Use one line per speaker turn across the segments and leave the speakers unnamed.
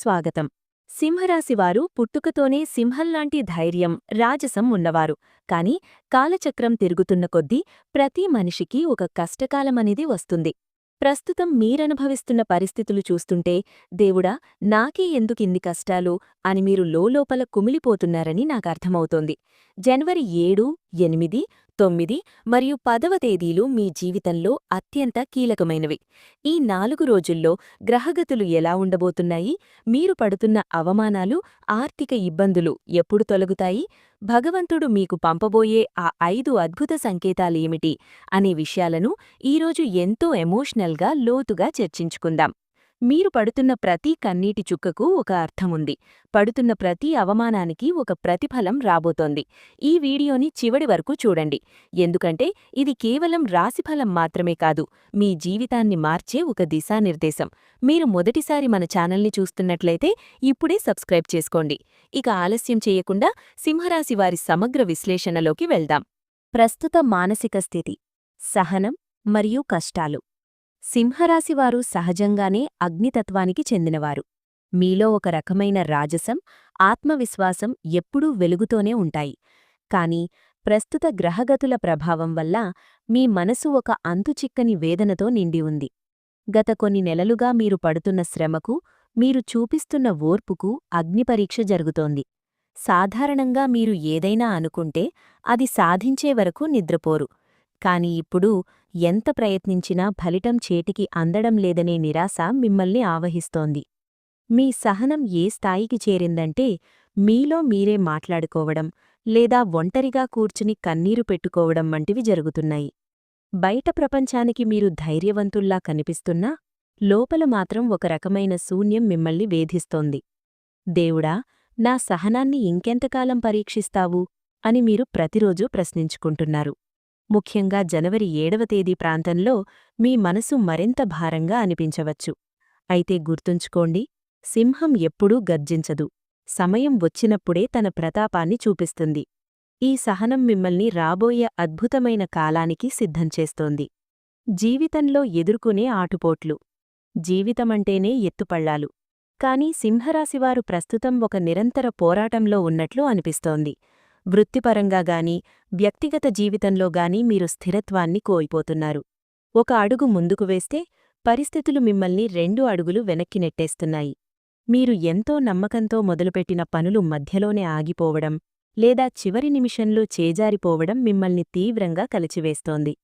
స్వాగతం. సింహరాశివారు పుట్టుకతోనే సింహంలాంటి ధైర్యం రాజసం ఉన్నవారు. కాని కాలచక్రం తిరుగుతున్న కొద్దీ ప్రతి మనిషికి ఒక కష్టకాలమనేది వస్తుంది. ప్రస్తుతం మీరనుభవిస్తున్న పరిస్థితులు చూస్తుంటే దేవుడా నాకే ఎందుకిన్ని కష్టాలు అని మీరు లోలోపల కుమిలిపోతున్నారని నాకర్థమవుతోంది. జనవరి ఏడు ఎనిమిది తొమ్మిది మరియు పదవ తేదీలు మీ జీవితంలో అత్యంత కీలకమైనవి. ఈ నాలుగు రోజుల్లో గ్రహగతులు ఎలా ఉండబోతున్నాయి? మీరు పడుతున్న అవమానాలు ఆర్థిక ఇబ్బందులు ఎప్పుడు తొలగుతాయి? భగవంతుడు మీకు పంపబోయే ఆ ఐదు అద్భుత సంకేతాలేమిటి? అనే విషయాలను ఈరోజు ఎంతో ఎమోషనల్గా లోతుగా చర్చించుకుందాం. మీరు పడుతున్న ప్రతి కన్నీటి చుక్కకు ఒక అర్థముంది. పడుతున్న ప్రతి అవమానానికి ఒక ప్రతిఫలం రాబోతోంది. ఈ వీడియోని చివడి వరకు చూడండి. ఎందుకంటే ఇది కేవలం రాశిఫలం మాత్రమే కాదు మీ జీవితాన్ని మార్చే ఒక దిశానిర్దేశం. మీరు మొదటిసారి మన ఛానల్ని చూస్తున్నట్లయితే ఇప్పుడే సబ్స్క్రైబ్ చేసుకోండి. ఇక ఆలస్యం చేయకుండా సింహరాశి వారి సమగ్ర విశ్లేషణలోకి వెళ్దాం. ప్రస్తుత మానసిక స్థితి సహనం మరియు కష్టాలు. సింహరాశివారు సహజంగానే అగ్నితత్వానికి చెందినవారు. మీలో ఒక రకమైన రాజసం ఆత్మవిశ్వాసం ఎప్పుడూ వెలుగుతోనే ఉంటాయి. కాని ప్రస్తుత గ్రహగతుల ప్రభావం వల్ల మీ మనసు ఒక అంతుచిక్కని వేదనతో నిండి ఉంది. గత కొన్ని నెలలుగా మీరు పడుతున్న శ్రమకు మీరు చూపిస్తున్న ఓర్పుకు అగ్నిపరీక్ష జరుగుతోంది. సాధారణంగా మీరు ఏదైనా అనుకుంటే అది సాధించే వరకు నిద్రపోరు. కాని ఇప్పుడు ఎంత ప్రయత్నించినా ఫలితం చేటికి అందడం లేదనే నిరాశ మిమ్మల్ని ఆవహిస్తోంది. మీ సహనం ఏ స్థాయికి చేరిందంటే మీలో మీరే మాట్లాడుకోవడం లేదా ఒంటరిగా కూర్చుని కన్నీరు పెట్టుకోవడం వంటివి జరుగుతున్నాయి. బయట ప్రపంచానికి మీరు ధైర్యవంతుల్లా కనిపిస్తున్నా లోపల మాత్రం ఒక రకమైన శూన్యం మిమ్మల్ని వేధిస్తోంది. దేవుడా నా సహనాన్ని ఇంకెంతకాలం పరీక్షిస్తావు అని మీరు ప్రతిరోజూ ప్రశ్నించుకుంటున్నారు. ముఖ్యంగా జనవరి ఏడవ తేదీ ప్రాంతంలో మీ మనసు మరింత భారంగా అనిపించవచ్చు. అయితే గుర్తుంచుకోండి సింహం ఎప్పుడూ గర్జించదు. సమయం వచ్చినప్పుడే తన ప్రతాపాన్ని చూపిస్తుంది. ఈ సహనం మిమ్మల్ని రాబోయే అద్భుతమైన కాలానికి సిద్ధం చేస్తోంది. జీవితంలో ఎదుర్కొనే ఆటుపోట్లు. జీవితమంటేనే ఎత్తుపళ్ళాలు కాని సింహరాశివారు ప్రస్తుతం ఒక నిరంతర పోరాటంలో ఉన్నట్లు అనిపిస్తోంది. వృత్తిపరంగా గాని వ్యక్తిగత జీవితంలో గాని మీరు స్థిరత్వాన్ని కోల్పోతున్నారు. ఒక అడుగు ముందుకు వేస్తే పరిస్థితులు మిమ్మల్ని రెండు అడుగులు వెనక్కి నెట్టేస్తున్నాయి. మీరు ఎంతో నమ్మకంతో మొదలుపెట్టిన పనులు మధ్యలోనే ఆగిపోవడం లేదా చివరి నిమిషంలో చేజారిపోవడం మిమ్మల్ని తీవ్రంగా కలిచివేస్తోంది.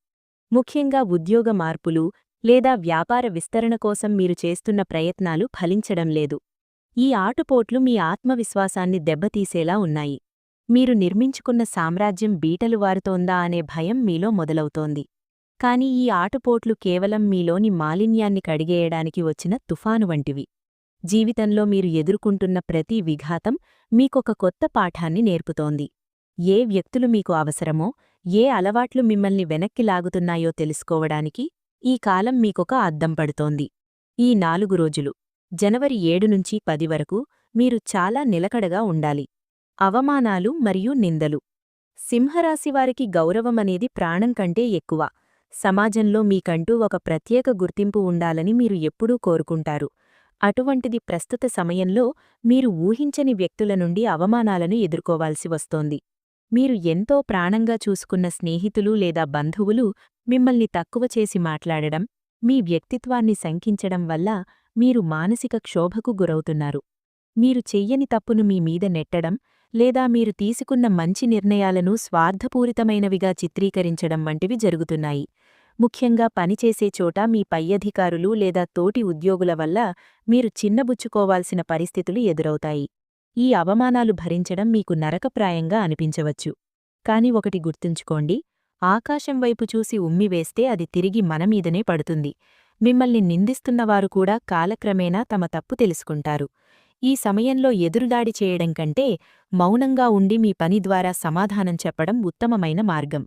ముఖ్యంగా ఉద్యోగ మార్పులు లేదా వ్యాపార విస్తరణ కోసం మీరు చేస్తున్న ప్రయత్నాలు ఫలించడం లేదు. ఈ ఆటుపోట్లు మీ ఆత్మవిశ్వాసాన్ని దెబ్బతీసేలా ఉన్నాయి. మీరు నిర్మించుకున్న సామ్రాజ్యం బీటలు వారుతోందా అనే భయం మీలో మొదలవుతోంది. కాని ఈ ఆటుపోట్లు కేవలం మీలోని మాలిన్యాన్ని కడిగేయడానికి వచ్చిన తుఫాను వంటివి. జీవితంలో మీరు ఎదుర్కొంటున్న ప్రతి విఘాతం మీకొక కొత్త పాఠాన్ని నేర్పుతోంది. ఏ వ్యక్తులు మీకు అవసరమో ఏ అలవాట్లు మిమ్మల్ని వెనక్కి లాగుతున్నాయో తెలుసుకోవడానికి ఈ కాలం మీకొక అద్దం పడుతోంది. ఈ నాలుగు రోజులు జనవరి ఏడు నుంచి పది వరకు మీరు చాలా నిలకడగా ఉండాలి. అవమానాలు మరియు నిందలు. సింహరాశివారికి గౌరవమనేది ప్రాణం కంటే ఎక్కువ. సమాజంలో మీకంటూ ఒక ప్రత్యేక గుర్తింపు ఉండాలని మీరు ఎప్పుడూ కోరుకుంటారు. అటువంటిది ప్రస్తుత సమయంలో మీరు ఊహించని వ్యక్తుల నుండి అవమానాలను ఎదుర్కోవాల్సి వస్తోంది. మీరు ఎంతో ప్రాణంగా చూసుకున్న స్నేహితులు లేదా బంధువులు మిమ్మల్ని తక్కువ చేసి మాట్లాడడం మీ వ్యక్తిత్వాన్ని శంకించడం వల్ల మీరు మానసిక క్షోభకు గురవుతున్నారు. మీరు చెయ్యని తప్పును మీ మీద నెట్టడం లేదా మీరు తీసుకున్న మంచి నిర్ణయాలను స్వార్థపూరితమైనవిగా చిత్రీకరించడం వంటివి జరుగుతున్నాయి. ముఖ్యంగా పనిచేసే చోట మీ పై అధికారులు లేదా తోటి ఉద్యోగుల వల్ల మీరు చిన్నబుచ్చుకోవాల్సిన పరిస్థితులు ఎదురవుతాయి. ఈ అవమానాలు భరించడం మీకు నరకప్రాయంగా అనిపించవచ్చు. కాని ఒకటి గుర్తుంచుకోండి ఆకాశం వైపు చూసి ఉమ్మివేస్తే అది తిరిగి మనమీదనే పడుతుంది. మిమ్మల్ని నిందిస్తున్నవారు కూడా కాలక్రమేణా తమ తప్పు తెలుసుకుంటారు. ఈ సమయంలో ఎదురుదాడి చేయడం కంటే మౌనంగా ఉండి మీ పని ద్వారా సమాధానం చెప్పడం ఉత్తమమైన మార్గం.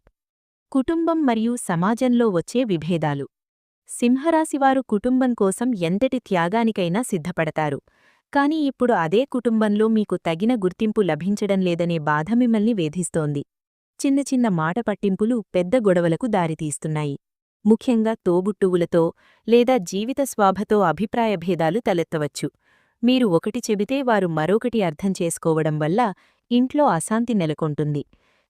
కుటుంబం మరియు సమాజంలో వచ్చే విభేదాలు. సింహరాశివారు కుటుంబం కోసం ఎంతటి త్యాగానికైనా సిద్ధపడతారు. కాని ఇప్పుడు అదే కుటుంబంలో మీకు తగిన గుర్తింపు లభించడం లేదనే బాధ మిమ్మల్ని వేధిస్తోంది. చిన్న చిన్న మాట పట్టింపులు పెద్ద గొడవలకు దారితీస్తున్నాయి. ముఖ్యంగా తోబుట్టువులతో లేదా జీవిత స్వాభతో అభిప్రాయభేదాలు తలెత్తవచ్చు. మీరు ఒకటి చెబితే వారు మరొకటి అర్థం చేసుకోవడం వల్ల ఇంట్లో అశాంతి నెలకొంటుంది.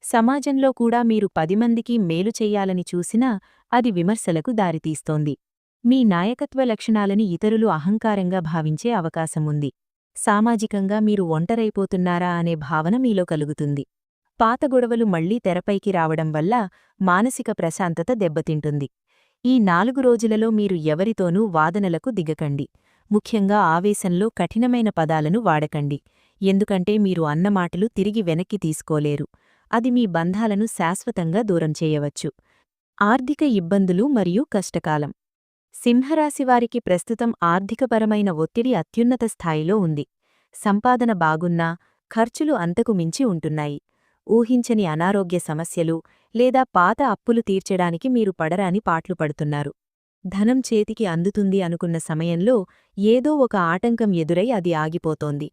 సమాజంలో కూడా మీరు పది మందికి మేలు చెయ్యాలని చూసినా అది విమర్శలకు దారితీస్తోంది. మీ నాయకత్వ లక్షణాలని ఇతరులు అహంకారంగా భావించే అవకాశం ఉంది. సామాజికంగా మీరు ఒంటరైపోతున్నారా అనే భావన మీలో కలుగుతుంది. పాత గొడవలు మళ్ళీ తెరపైకి రావడం వల్ల మానసిక ప్రశాంతత దెబ్బతింటుంది. ఈ నాలుగు రోజులలో మీరు ఎవరితోనూ వాదనలకు దిగకండి. ముఖ్యంగా ఆవేశంలో కఠినమైన పదాలను వాడకండి. ఎందుకంటే మీరు అన్నమాటలు తిరిగి వెనక్కి తీసుకోలేరు. అది మీ బంధాలను శాశ్వతంగా దూరం చేయవచ్చు. ఆర్థిక ఇబ్బందులు మరియు కష్టకాలం. సింహరాశివారికి ప్రస్తుతం ఆర్థికపరమైన ఒత్తిడి అత్యున్నత స్థాయిలో ఉంది. సంపాదన బాగున్నా ఖర్చులు అంతకు మించి ఉంటున్నాయి. ఊహించని అనారోగ్య సమస్యలు లేదా పాత అప్పులు తీర్చడానికి మీరు పడరాని పాట్లు పడుతున్నారు. ధనం చేతికి అందుతుంది అనుకున్న సమయంలో ఏదో ఒక ఆటంకం ఎదురై అది ఆగిపోతోంది.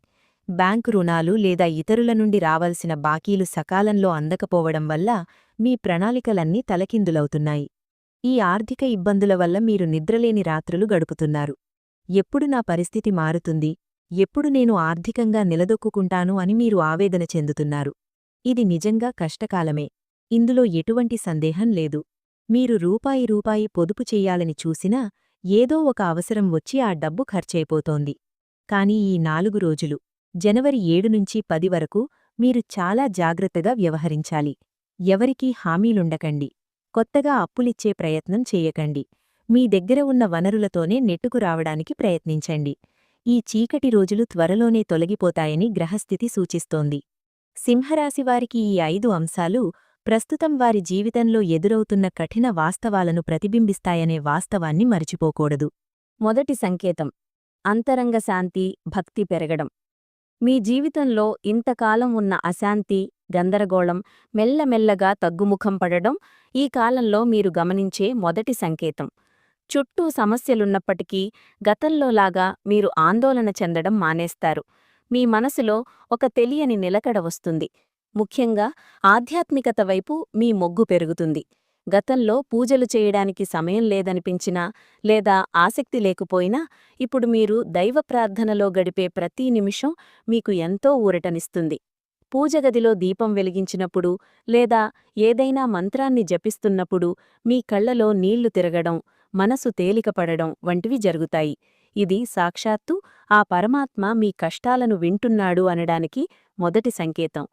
బ్యాంకు రుణాలు లేదా ఇతరుల నుండి రావాల్సిన బాకీలు సకాలంలో అందకపోవడం వల్ల మీ ప్రణాళికలన్నీ తలకిందులవుతున్నాయి. ఈ ఆర్థిక ఇబ్బందుల వల్ల మీరు నిద్రలేని రాత్రులు గడుపుతున్నారు. ఎప్పుడు నా పరిస్థితి మారుతుంది? ఎప్పుడు నేను ఆర్థికంగా నిలదొక్కుంటాను అని మీరు ఆవేదన చెందుతున్నారు? ఇది నిజంగా కష్టకాలమే. ఇందులో ఎటువంటి సందేహం లేదు. మీరు రూపాయి రూపాయి పొదుపు చెయ్యాలని చూసినా ఏదో ఒక అవసరం వచ్చి ఆ డబ్బు ఖర్చైపోతోంది. కాని ఈ నాలుగు రోజులు జనవరి ఏడు నుంచి పది వరకు మీరు చాలా జాగ్రత్తగా వ్యవహరించాలి. ఎవరికీ హామీలుండకండి. కొత్తగా అప్పులిచ్చే ప్రయత్నం చేయకండి. మీ దగ్గర ఉన్న వనరులతోనే నెట్టుకు రావడానికి ప్రయత్నించండి. ఈ చీకటి రోజులు త్వరలోనే తొలగిపోతాయని గ్రహస్థితి సూచిస్తోంది. సింహరాశివారికి ఈ ఐదు అంశాలు ప్రస్తుతం వారి జీవితంలో ఎదురవుతున్న కఠిన వాస్తవాలను ప్రతిబింబిస్తాయనే వాస్తవాన్ని మరిచిపోకూడదు. మొదటి సంకేతం. అంతరంగ శాంతి భక్తి పెరగడం. మీ జీవితంలో ఇంతకాలం ఉన్న అశాంతి గందరగోళం మెల్లమెల్లగా తగ్గుముఖం పడడం ఈ కాలంలో మీరు గమనించే మొదటి సంకేతం. చుట్టూ సమస్యలున్నప్పటికీ గతంలోలాగా మీరు ఆందోళన చెందడం మానేస్తారు. మీ మనసులో ఒక తెలియని నిలకడ వస్తుంది. ముఖ్యంగా ఆధ్యాత్మికత వైపు మీ మొగ్గు పెరుగుతుంది. గతంలో పూజలు చేయడానికి సమయం లేదనిపించినా లేదా ఆసక్తి లేకపోయినా ఇప్పుడు మీరు దైవ ప్రార్థనలో గడిపే ప్రతి నిమిషం మీకు ఎంతో ఊరటనిస్తుంది. పూజగదిలో దీపం వెలిగించినప్పుడు లేదా ఏదైనా మంత్రాన్ని జపిస్తున్నప్పుడు మీ కళ్ళలో నీళ్ళు తిరగడం మనసు తేలికపడడం వంటివి జరుగుతాయి. ఇది సాక్షాత్తు ఆ పరమాత్మ మీ కష్టాలను వింటున్నాడు అనడానికి మొదటి సంకేతం.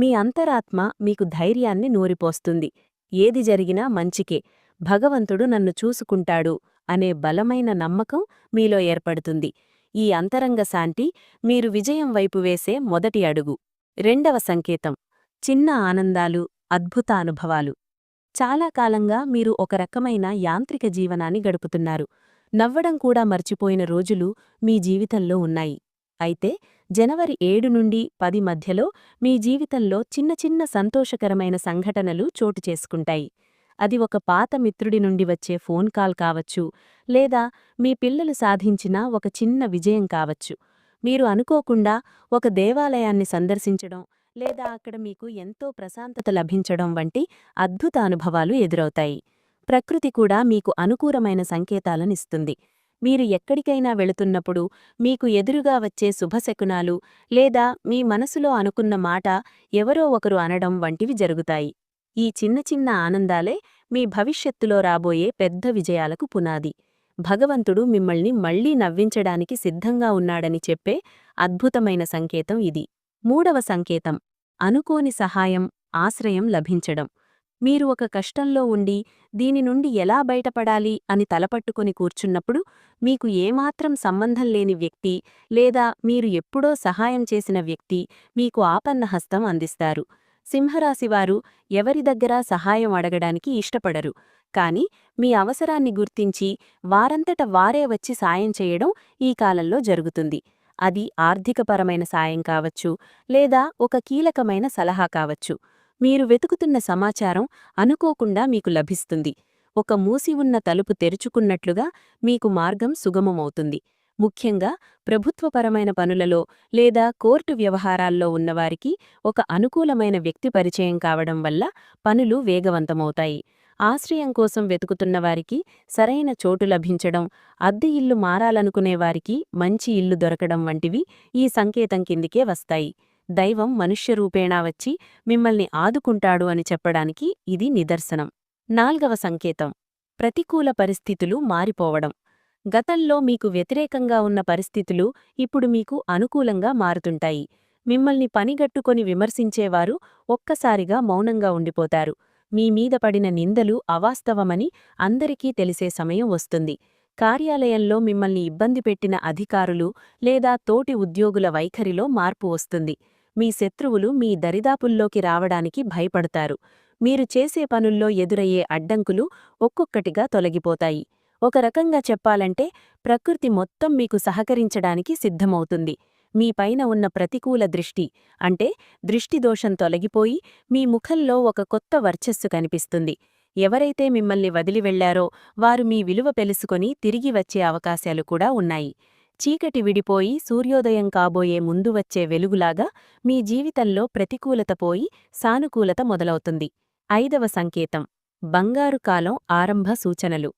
మీ అంతరాత్మ మీకు ధైర్యాన్ని నూరిపోస్తుంది. ఏది జరిగినా మంచికే. భగవంతుడు నన్ను చూసుకుంటాడు అనే బలమైన నమ్మకం మీలో ఏర్పడుతుంది. ఈ అంతరంగ శాంతి మీరు విజయం వైపు వేసే మొదటి అడుగు. రెండవ సంకేతం. చిన్న ఆనందాలు అద్భుత అనుభవాలు చాలా కాలంగా మీరు ఒక రకమైన యాంత్రిక జీవనాన్ని గడుపుతున్నారు. నవ్వడం కూడా మర్చిపోయిన రోజులు మీ జీవితంలో ఉన్నాయి. అయితే జనవరి ఏడు నుండి పది మధ్యలో మీ జీవితంలో చిన్న చిన్న సంతోషకరమైన సంఘటనలు చోటు చేసుకుంటాయి. అది ఒక పాత మిత్రుడి నుండి వచ్చే ఫోన్ కాల్ కావచ్చు లేదా మీ పిల్లలు సాధించిన ఒక చిన్న విజయం కావచ్చు. మీరు అనుకోకుండా ఒక దేవాలయాన్ని సందర్శించడం లేదా అక్కడ మీకు ఎంతో ప్రశాంతత లభించడం వంటి అద్భుత అనుభవాలు ఎదురవుతాయి. ప్రకృతి కూడా మీకు అనుకూలమైన సంకేతాలనిస్తుంది మీరు ఎక్కడికైనా వెళుతున్నప్పుడు మీకు ఎదురుగా వచ్చే శుభశకునాలు లేదా మీ మనసులో అనుకున్న మాట ఎవరో ఒకరు అనడం వంటివి జరుగుతాయి. ఈ చిన్న చిన్న ఆనందాలే మీ భవిష్యత్తులో రాబోయే పెద్ద విజయాలకు పునాది. భగవంతుడు మిమ్మల్ని మళ్ళీ నవ్వించడానికి సిద్ధంగా ఉన్నాడని చెప్పే అద్భుతమైన సంకేతం ఇది. మూడవ సంకేతం అనుకోని సహాయం ఆశ్రయం లభించడం. మీరు ఒక కష్టంలో ఉండి దీని నుండి ఎలా బయటపడాలి అని తలపట్టుకొని కూర్చున్నప్పుడు మీకు ఏమాత్రం సంబంధం లేని వ్యక్తి లేదా మీరు ఎప్పుడో సహాయం చేసిన వ్యక్తి మీకు ఆపన్నహస్తం అందిస్తారు. సింహరాశివారు ఎవరి దగ్గరా సహాయం అడగడానికి ఇష్టపడరు. కాని మీ అవసరాన్ని గుర్తించి వారంతట వారే వచ్చి సాయం చేయడం ఈ కాలంలో జరుగుతుంది. అది ఆర్థికపరమైన సాయం కావచ్చు లేదా ఒక కీలకమైన సలహా కావచ్చు. మీరు వెతుకుతున్న సమాచారం అనుకోకుండా మీకు లభిస్తుంది. ఒక మూసి ఉన్న తలుపు తెరుచుకున్నట్లుగా మీకు మార్గం సుగమమవుతుంది. ముఖ్యంగా ప్రభుత్వపరమైన పనులలో లేదా కోర్టు వ్యవహారాల్లో ఉన్నవారికి ఒక అనుకూలమైన వ్యక్తి పరిచయం కావడం వల్ల పనులు వేగవంతమవుతాయి.
ఆశ్రయం కోసం వెతుకుతున్న వారికి సరైన చోటు లభించడం అద్దె ఇల్లు మారాలనుకునేవారికి మంచి ఇల్లు దొరకడం వంటివి ఈ సంకేతం కిందికే వస్తాయి. దైవం మనుష్యరూపేణా వచ్చి మిమ్మల్ని ఆదుకుంటాడు అని చెప్పడానికి ఇది నిదర్శనం. నాల్గవ సంకేతం. ప్రతికూల పరిస్థితులు మారిపోవడం. గతంలో మీకు వ్యతిరేకంగా ఉన్న పరిస్థితులు ఇప్పుడు మీకు అనుకూలంగా మారుతుంటాయి. మిమ్మల్ని పనిగట్టుకొని విమర్శించేవారు ఒక్కసారిగా మౌనంగా ఉండిపోతారు. మీ మీద పడిన నిందలు అవాస్తవమని అందరికీ తెలిసే సమయం వస్తుంది. కార్యాలయంలో మిమ్మల్ని ఇబ్బంది పెట్టిన అధికారులు లేదా తోటి ఉద్యోగుల వైఖరిలో మార్పు వస్తుంది. మీ శత్రువులు మీ దరిదాపుల్లోకి రావడానికి భయపడతారు. మీరు చేసే పనుల్లో ఎదురయ్యే అడ్డంకులు ఒక్కొక్కటిగా తొలగిపోతాయి. ఒక రకంగా చెప్పాలంటే ప్రకృతి మొత్తం మీకు సహకరించడానికి సిద్ధమవుతుంది. మీ పైన ఉన్న ప్రతికూల దృష్టి అంటే దృష్టిదోషం తొలగిపోయి మీ ముఖంలో ఒక కొత్త వర్చస్సు కనిపిస్తుంది. ఎవరైతే మిమ్మల్ని వదిలి వెళ్ళారో వారు మీ విలువ పెలుసుకొని తిరిగి వచ్చే అవకాశాలు కూడా ఉన్నాయి. చీకటి విడిపోయి సూర్యోదయం కాబోయే ముందు వచ్చే వెలుగులాగా మీ జీవితంలో ప్రతికూలత పోయి సానుకూలత మొదలవుతుంది. ఐదవ సంకేతం. బంగారు కాలం ఆరంభ సూచనలు.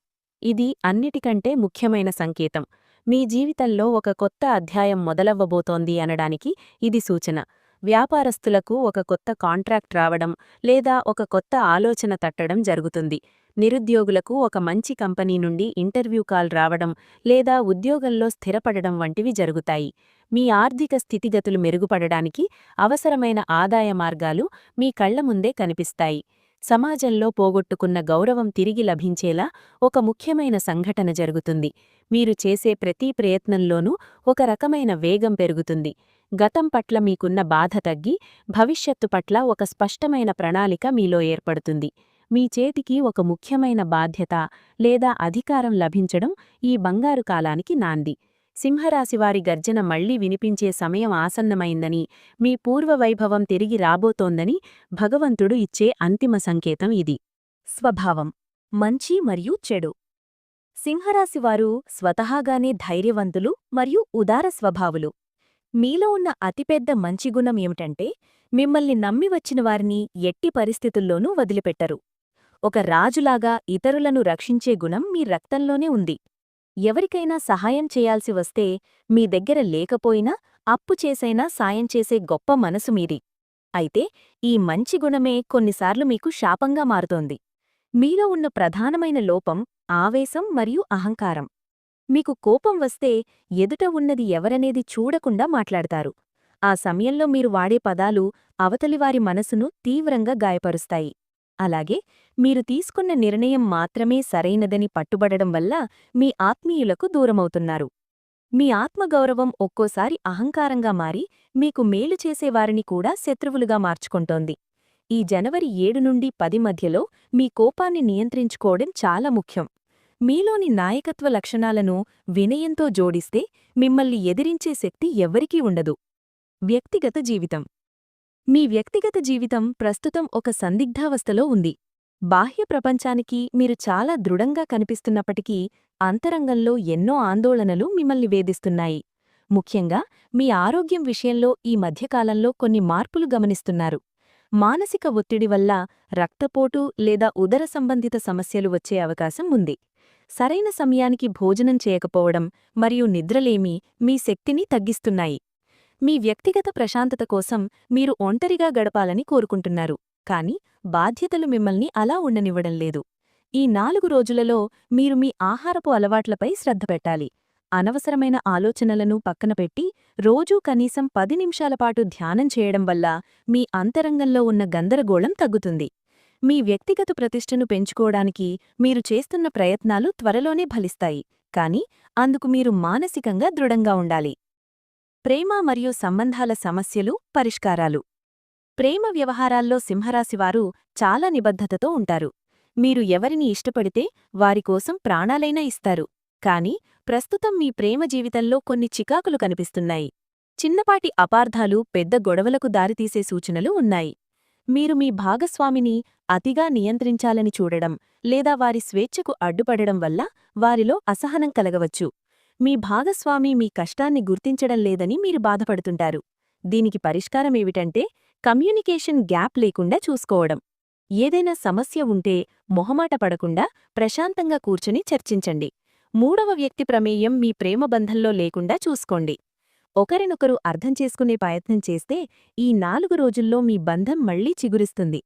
ఇది అన్నిటికంటే ముఖ్యమైన సంకేతం. మీ జీవితంలో ఒక కొత్త అధ్యాయం మొదలవ్వబోతోంది అనడానికి ఇది సూచన. వ్యాపారస్తులకు ఒక కొత్త కాంట్రాక్ట్ రావడం లేదా ఒక కొత్త ఆలోచన తట్టడం జరుగుతుంది. నిరుద్యోగులకు ఒక మంచి కంపెనీ నుండి ఇంటర్వ్యూ కాల్ రావడం లేదా ఉద్యోగంలో స్థిరపడడం వంటివి జరుగుతాయి. మీ ఆర్థిక స్థితిగతులు మెరుగుపడడానికి అవసరమైన ఆదాయ మార్గాలు మీ కళ్ళ ముందే కనిపిస్తాయి. సమాజంలో పోగొట్టుకున్న గౌరవం తిరిగి లభించేలా ఒక ముఖ్యమైన సంఘటన జరుగుతుంది. మీరు చేసే ప్రతి ప్రయత్నంలోనూ ఒక రకమైన వేగం పెరుగుతుంది. గతం పట్ల మీకున్న బాధ తగ్గి భవిష్యత్తు పట్ల ఒక స్పష్టమైన ప్రణాళిక మీలో ఏర్పడుతుంది. మీ చేతికి ఒక ముఖ్యమైన బాధ్యత లేదా అధికారం లభించడం ఈ బంగారు కాలానికి నాంది. సింహరాశివారి గర్జన మళ్ళీ వినిపించే సమయం ఆసన్నమైందని మీ పూర్వవైభవం తిరిగి రాబోతోందని భగవంతుడు ఇచ్చే అంతిమ సంకేతం ఇది.
స్వభావం. మంచి మరియు చెడు. సింహరాశివారు స్వతహాగానే ధైర్యవంతులు మరియు ఉదార స్వభావులు. మీలో ఉన్న అతిపెద్ద మంచి గుణం ఏమిటంటే మిమ్మల్ని నమ్మి వచ్చిన వారిని ఎట్టి పరిస్థితుల్లోనూ వదిలిపెట్టరు. ఒక రాజులాగా ఇతరులను రక్షించే గుణం మీ రక్తంలోనే ఉంది. ఎవరికైనా సహాయం చేయాల్సి వస్తే మీ దగ్గర లేకపోయినా అప్పు చేసైనా సాయం చేసే గొప్ప మనసు మీది. అయితే ఈ మంచి గుణమే కొన్నిసార్లు మీకు శాపంగా మారుతోంది. మీలో ఉన్న ప్రధానమైన లోపం ఆవేశం మరియు అహంకారం. మీకు కోపం వస్తే ఎదుట ఉన్నది ఎవరనేది చూడకుండా మాట్లాడతారు. ఆ సమయంలో మీరు వాడే పదాలు అవతలివారి మనసును తీవ్రంగా గాయపరుస్తాయి. అలాగే మీరు తీసుకున్న నిర్ణయం మాత్రమే సరైనదని పట్టుబడడం వల్ల మీ ఆత్మీయులకు దూరమవుతున్నారు. మీ ఆత్మగౌరవం ఒక్కోసారి అహంకారంగా మారి మీకు మేలు చేసేవారిని కూడా శత్రువులుగా మార్చుకుంటోంది. ఈ జనవరి ఏడు నుండి పది మధ్యలో మీ కోపాన్ని నియంత్రించుకోవడం చాలా ముఖ్యం. మీలోని నాయకత్వ లక్షణాలను వినయంతో జోడిస్తే మిమ్మల్ని ఎదిరించే శక్తి ఎవ్వరికీ ఉండదు. వ్యక్తిగత జీవితం. మీ వ్యక్తిగత జీవితం ప్రస్తుతం ఒక సందిగ్ధావస్థలో ఉంది. బాహ్య ప్రపంచానికి మీరు చాలా దృఢంగా కనిపిస్తున్నప్పటికీ అంతరంగంలో ఎన్నో ఆందోళనలు మిమ్మల్ని వేధిస్తున్నాయి. ముఖ్యంగా మీ ఆరోగ్యం విషయంలో ఈ మధ్యకాలంలో కొన్ని మార్పులు గమనిస్తున్నారు. మానసిక ఒత్తిడి వల్ల రక్తపోటు లేదా ఉదర సంబంధిత సమస్యలు వచ్చే అవకాశం ఉంది. సరైన సమయానికి భోజనం చేయకపోవడం మరియు నిద్రలేమి మీ శక్తిని తగ్గిస్తున్నాయి. మీ వ్యక్తిగత ప్రశాంతత కోసం మీరు ఒంటరిగా గడపాలని కోరుకుంటున్నారు. కాని బాధ్యతలు మిమ్మల్ని అలా ఉండనివ్వడం లేదు. ఈ నాలుగు రోజులలో మీరు మీ ఆహారపు అలవాట్లపై శ్రద్ధ పెట్టాలి. అనవసరమైన ఆలోచనలను పక్కనపెట్టి రోజూ కనీసం పది నిమిషాలపాటు ధ్యానం చేయడం వల్ల మీ అంతరంగంలో ఉన్న గందరగోళం తగ్గుతుంది. మీ వ్యక్తిగత ప్రతిష్టను పెంచుకోవడానికి మీరు చేస్తున్న ప్రయత్నాలు త్వరలోనే ఫలిస్తాయి. కాని అందుకు మీరు మానసికంగా దృఢంగా ఉండాలి. ప్రేమ మరియు సంబంధాల సమస్యలు పరిష్కారాలు. ప్రేమ వ్యవహారాల్లో సింహరాశివారు చాలా నిబద్ధతతో ఉంటారు. మీరు ఎవరిని ఇష్టపడితే వారికోసం ప్రాణాలైనా ఇస్తారు. కాని ప్రస్తుతం మీ ప్రేమ జీవితంలో కొన్ని చికాకులు కనిపిస్తున్నాయి. చిన్నపాటి అపార్థాలు పెద్ద గొడవలకు దారితీసే సూచనలు ఉన్నాయి. మీరు మీ భాగస్వామిని అతిగా నియంత్రించాలని చూడడం లేదా వారి స్వేచ్ఛకు అడ్డుపడడం వల్ల వారిలో అసహనం కలగవచ్చు. మీ భాగస్వామి మీ కష్టాన్ని గుర్తించడం లేదని మీరు బాధపడుతుంటారు. దీనికి పరిష్కారమేమిటంటే కమ్యూనికేషన్ గ్యాప్ లేకుండా చూసుకోవడం. ఏదైనా సమస్య ఉంటే మొహమాట పడకుండా ప్రశాంతంగా కూర్చుని చర్చించండి. మూడవ వ్యక్తి ప్రమేయం మీ ప్రేమ బంధంలో లేకుండా చూసుకోండి. ఒకరినొకరు అర్థం చేసుకునే ప్రయత్నం చేస్తే ఈ నాలుగు రోజుల్లో మీ బంధం మళ్ళీ చిగురిస్తుంది.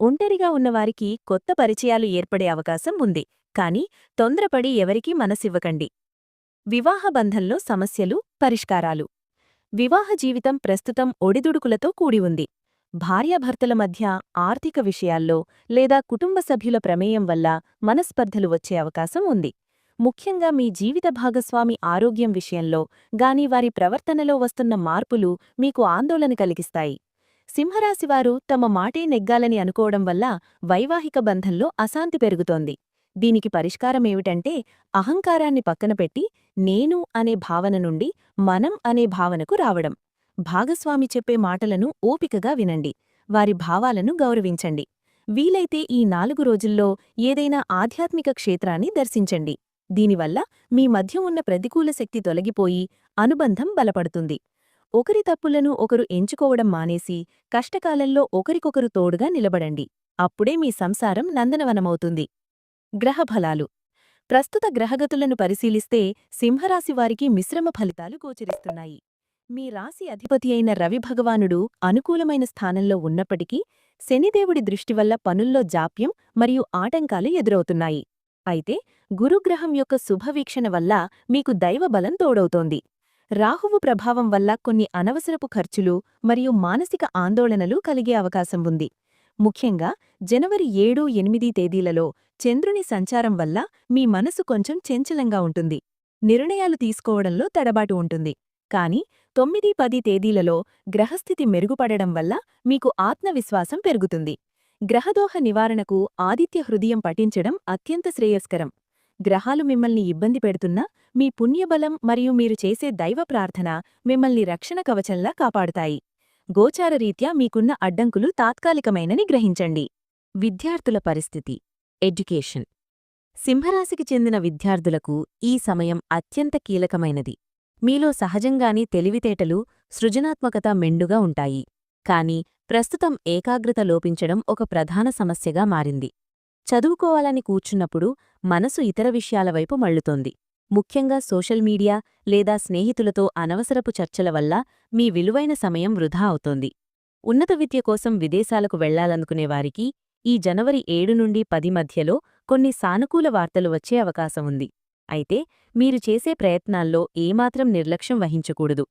ఒంటరిగా ఉన్నవారికి కొత్త పరిచయాలు ఏర్పడే అవకాశం ఉంది. కాని తొందరపడి ఎవరికీ మనసివ్వకండి. వివాహ బంధంలో సమస్యలు పరిష్కారాలు. వివాహ జీవితం ప్రస్తుతం ఒడిదుడుకులతో కూడి ఉంది. భార్యాభర్తల మధ్య ఆర్థిక విషయాల్లో లేదా కుటుంబ సభ్యుల ప్రమేయం వల్ల మనస్పర్ధలు వచ్చే అవకాశం ఉంది. ముఖ్యంగా మీ జీవిత భాగస్వామి ఆరోగ్యం విషయంలో గాని వారి ప్రవర్తనలో వస్తున్న మార్పులు మీకు ఆందోళన కలిగిస్తాయి. సింహరాశివారు తమ మాటే నెగ్గాలని అనుకోవడం వల్ల వైవాహిక బంధంలో అశాంతి పెరుగుతోంది. దీనికి పరిష్కారమేమిటంటే అహంకారాన్ని పక్కనపెట్టి నేను అనే భావన నుండి మనం అనే భావనకు రావడం. భాగస్వామి చెప్పే మాటలను ఓపికగా వినండి. వారి భావాలను గౌరవించండి. వీలైతే ఈ నాలుగు రోజుల్లో ఏదైనా ఆధ్యాత్మిక క్షేత్రాన్ని దర్శించండి. దీనివల్ల మీ మధ్య ఉన్న ప్రతికూల శక్తి తొలగిపోయి అనుబంధం బలపడుతుంది. ఒకరి తప్పులను ఒకరు ఎంచుకోవడం మానేసి కష్టకాలంలో ఒకరికొకరు తోడుగా నిలబడండి. అప్పుడే మీ సంసారం నందనవనమవుతుంది. గ్రహఫలాలు. ప్రస్తుత గ్రహగతులను పరిశీలిస్తే సింహరాశివారికి మిశ్రమ ఫలితాలు గోచరిస్తున్నాయి. మీ రాశి అధిపతి అయిన రవి భగవానుడు అనుకూలమైన స్థానంలో ఉన్నప్పటికీ శనిదేవుడి దృష్టివల్ల పనుల్లో జాప్యం మరియు ఆటంకాలు ఎదురవుతున్నాయి. అయితే గురుగ్రహం యొక్క శుభవీక్షణ వల్ల మీకు దైవబలం తోడవుతోంది. రాహువు ప్రభావం వల్ల కొన్ని అనవసరపు ఖర్చులు మరియు మానసిక ఆందోళనలు కలిగే అవకాశం ఉంది. ముఖ్యంగా జనవరి ఏడు ఎనిమిది తేదీలలో చంద్రుని సంచారం వల్ల మీ మనసు కొంచెం చెంచలంగా ఉంటుంది. నిర్ణయాలు తీసుకోవడంలో తడబాటు ఉంటుంది. కాని తొమ్మిది పది తేదీలలో గ్రహస్థితి మెరుగుపడడం వల్ల మీకు ఆత్మవిశ్వాసం పెరుగుతుంది. గ్రహదోహ నివారణకు ఆదిత్య హృదయం పఠించడం అత్యంత శ్రేయస్కరం. గ్రహాలు మిమ్మల్ని ఇబ్బంది పెడుతున్నా మీ పుణ్యబలం మరియు మీరు చేసే దైవ ప్రార్థన మిమ్మల్ని రక్షణ కవచంలా కాపాడుతాయి. గోచారరీత్యా మీకున్న అడ్డంకులు తాత్కాలికమైనని గ్రహించండి. విద్యార్థుల పరిస్థితి. ఎడ్యుకేషన్. సింహరాశికి చెందిన విద్యార్థులకు ఈ సమయం అత్యంత కీలకమైనది. మీలో సహజంగాని తెలివితేటలు సృజనాత్మకత మెండుగా ఉంటాయి. కాని ప్రస్తుతం ఏకాగ్రత లోపించడం ఒక ప్రధాన సమస్యగా మారింది. చదువుకోవాలని కూర్చున్నప్పుడు మనసు ఇతర విషయాల వైపు మళ్ళుతోంది. ముఖ్యంగా సోషల్ మీడియా లేదా స్నేహితులతో అనవసరపు చర్చల వల్ల మీ విలువైన సమయం వృధా అవుతోంది. ఉన్నత విద్య కోసం విదేశాలకు వెళ్ళాలనుకునేవారికి ఈ జనవరి ఏడు నుండి పది మధ్యలో కొన్ని సానుకూల వార్తలు వచ్చే అవకాశం ఉంది. అయితే మీరు చేసే ప్రయత్నాల్లో ఏమాత్రం నిర్లక్ష్యం వహించకూడదు.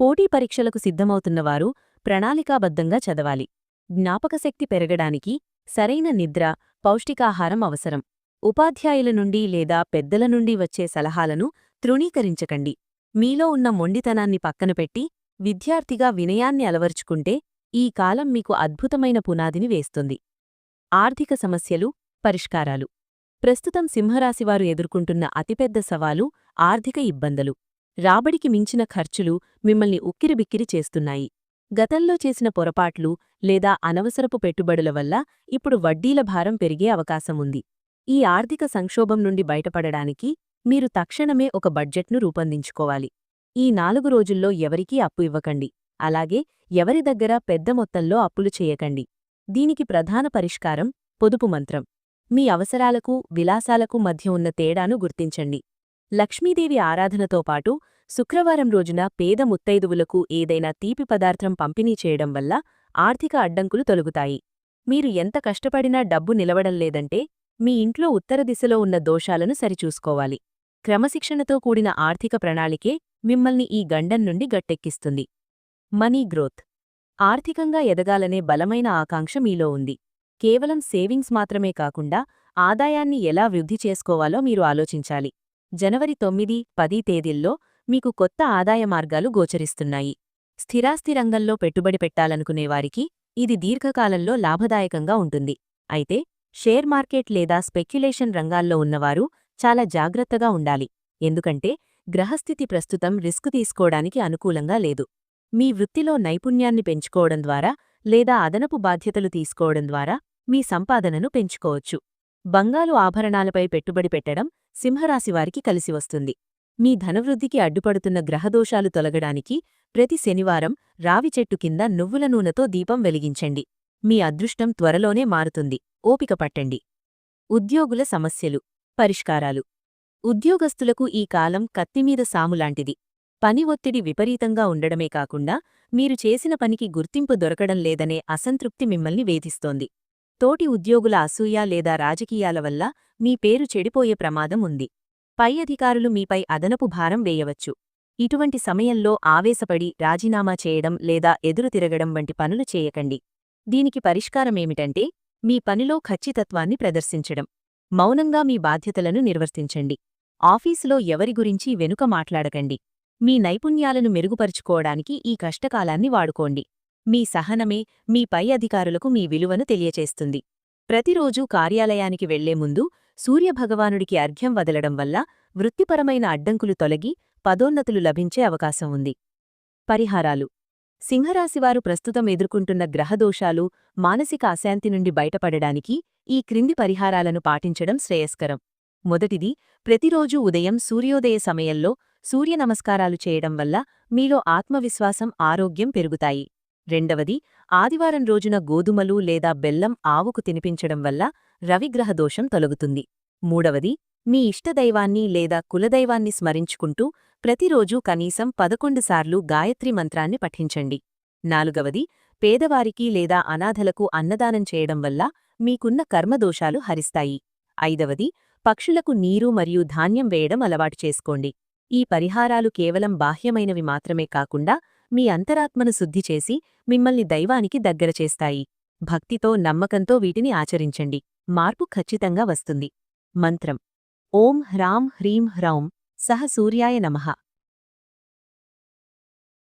పోటీ పరీక్షలకు సిద్ధమవుతున్నవారు ప్రణాళికాబద్ధంగా చదవాలి. జ్ఞాపకశక్తి పెరగడానికి సరైన నిద్ర పౌష్టికాహారం అవసరం. ఉపాధ్యాయుల నుండి లేదా పెద్దల నుండి వచ్చే సలహాలను తృణీకరించకండి. మీలో ఉన్న మొండితనాన్ని పక్కనపెట్టి విద్యార్థిగా వినయాన్ని అలవర్చుకుంటే ఈ కాలం మీకు అద్భుతమైన పునాదిని వేస్తుంది. ఆర్థిక సమస్యలు పరిష్కారాలు. ప్రస్తుతం సింహరాశివారు ఎదుర్కొంటున్న అతిపెద్ద సవాలు ఆర్థిక ఇబ్బందులు. రాబడికి మించిన ఖర్చులు మిమ్మల్ని ఉక్కిరిబిక్కిరి చేస్తున్నాయి. గతంలో చేసిన పొరపాట్లు లేదా అనవసరపు పెట్టుబడుల వల్ల ఇప్పుడు వడ్డీల భారం పెరిగే అవకాశం ఉంది. ఈ ఆర్థిక సంక్షోభం నుండి బయటపడడానికి మీరు తక్షణమే ఒక బడ్జెట్ను రూపొందించుకోవాలి. ఈ నాలుగు రోజుల్లో ఎవరికీ అప్పు ఇవ్వకండి. అలాగే ఎవరి దగ్గర పెద్ద మొత్తంలో అప్పులు చేయకండి. దీనికి ప్రధాన పరిష్కారం పొదుపు మంత్రం. మీ అవసరాలకు విలాసాలకు మధ్య ఉన్న తేడాను గుర్తించండి. లక్ష్మీదేవి ఆరాధనతో పాటు శుక్రవారం రోజున పేద ముత్తైదువులకు ఏదైనా తీపి పదార్థం పంపిణీ చేయడం వల్ల ఆర్థిక అడ్డంకులు తొలుగుతాయి. మీరు ఎంత కష్టపడినా డబ్బు నిలవడం లేదంటే మీ ఇంట్లో ఉత్తర దిశలో ఉన్న దోషాలను సరిచూసుకోవాలి. క్రమశిక్షణతో కూడిన ఆర్థిక ప్రణాళికే మిమ్మల్ని ఈ గండం నుండి గట్టెక్కిస్తుంది. Money growth. ఆర్థికంగా ఎదగాలనే బలమైన ఆకాంక్ష మీలో ఉంది. కేవలం సేవింగ్స్ మాత్రమే కాకుండా ఆదాయాన్ని ఎలా వృద్ధి చేసుకోవాలో మీరు ఆలోచించాలి. జనవరి తొమ్మిది పది తేదీల్లో మీకు కొత్త ఆదాయ మార్గాలు గోచరిస్తున్నాయి. స్థిరాస్తి రంగంలో పెట్టుబడి పెట్టాలనుకునేవారికి ఇది దీర్ఘకాలంలో లాభదాయకంగా ఉంటుంది. అయితే షేర్ మార్కెట్ లేదా స్పెక్యులేషన్ రంగాల్లో ఉన్నవారు చాలా జాగ్రత్తగా ఉండాలి. ఎందుకంటే గ్రహస్థితి ప్రస్తుతం రిస్క్ తీసుకోవడానికి అనుకూలంగా లేదు. మీ వృత్తిలో నైపుణ్యాన్ని పెంచుకోవడం ద్వారా లేదా అదనపు బాధ్యతలు తీసుకోవడం ద్వారా మీ సంపాదనను పెంచుకోవచ్చు. బంగారు ఆభరణాలపై పెట్టుబడి పెట్టడం సింహరాశివారికి కలిసి వస్తుంది. మీ ధనవృద్ధికి అడ్డుపడుతున్న గ్రహదోషాలు తొలగడానికి ప్రతి శనివారం రావి చెట్టు కింద నువ్వుల నూనెతో దీపం వెలిగించండి. మీ అదృష్టం త్వరలోనే మారుతుంది. ఓపిక పట్టండి. ఉద్యోగుల సమస్యలు పరిష్కారాలు. ఉద్యోగస్తులకు ఈ కాలం కత్తిమీద సాములాంటిది. పని ఒత్తిడి విపరీతంగా ఉండడమే కాకుండా మీరు చేసిన పనికి గుర్తింపు దొరకడం లేదనే అసంతృప్తి మిమ్మల్ని వేధిస్తోంది. తోటి ఉద్యోగుల అసూయ లేదా రాజకీయాల వల్ల మీ పేరు చెడిపోయే ప్రమాదం ఉంది. పై అధికారులు మీపై అదనపు భారం వేయవచ్చు. ఇటువంటి సమయంలో ఆవేశపడి రాజీనామా చేయడం లేదా ఎదురు తిరగడం వంటి పనులు చేయకండి. దీనికి పరిష్కారమేమిటంటే మీ పనిలో ఖచ్చితత్వాన్ని ప్రదర్శించడం. మౌనంగా మీ బాధ్యతలను నిర్వర్తించండి. ఆఫీసులో ఎవరి గురించి వెనుక మాట్లాడకండి. మీ నైపుణ్యాలను మెరుగుపరుచుకోవడానికి ఈ కష్టకాలాన్ని వాడుకోండి. మీ సహనమే మీ పై అధికారులకు మీ విలువను తెలియచేస్తుంది. ప్రతిరోజూ కార్యాలయానికి వెళ్ళే ముందు సూర్యభగవానుడికి అర్ఘ్యం వదలడం వల్ల వృత్తిపరమైన అడ్డంకులు తొలగి పదోన్నతులు లభించే అవకాశం ఉంది. పరిహారాలు. సింహరాశివారు ప్రస్తుతం ఎదుర్కొంటున్న గ్రహదోషాలు మానసిక అశాంతి నుండి బయటపడడానికి ఈ క్రింది పరిహారాలను పాటించడం శ్రేయస్కరం. మొదటిది ప్రతిరోజూ ఉదయం సూర్యోదయ సమయంలో సూర్య నమస్కారాలు చేయడం వల్ల మీలో ఆత్మవిశ్వాసం ఆరోగ్యం పెరుగుతాయి. రెండవది ఆదివారం రోజున గోధుమలు లేదా బెల్లం ఆవుకు తినిపించడం వల్ల రవిగ్రహ దోషం తొలగుతుంది. మూడవది మీ ఇష్టదైవాన్ని లేదా కులదైవాన్ని స్మరించుకుంటూ ప్రతిరోజూ కనీసం పదకొండు సార్లు గాయత్రి మంత్రాన్ని పఠించండి. నాలుగవది పేదవారికి లేదా అనాథలకు అన్నదానం చేయడం వల్ల మీకున్న కర్మదోషాలు హరిస్తాయి. ఐదవది పక్షులకు నీరు మరియు ధాన్యం వేయడం అలవాటు చేసుకోండి. ఈ పరిహారాలు కేవలం బాహ్యమైనవి మాత్రమే కాకుండా మీ అంతరాత్మను శుద్ధి చేసి మిమ్మల్ని దైవానికి దగ్గర చేస్తాయి. భక్తితో నమ్మకంతో వీటిని ఆచరించండి. మార్పు ఖచ్చితంగా వస్తుంది. మంత్రం. ఓం హ్రాం హ్రీం హ్రౌం. సహ సూర్యాయ నమః.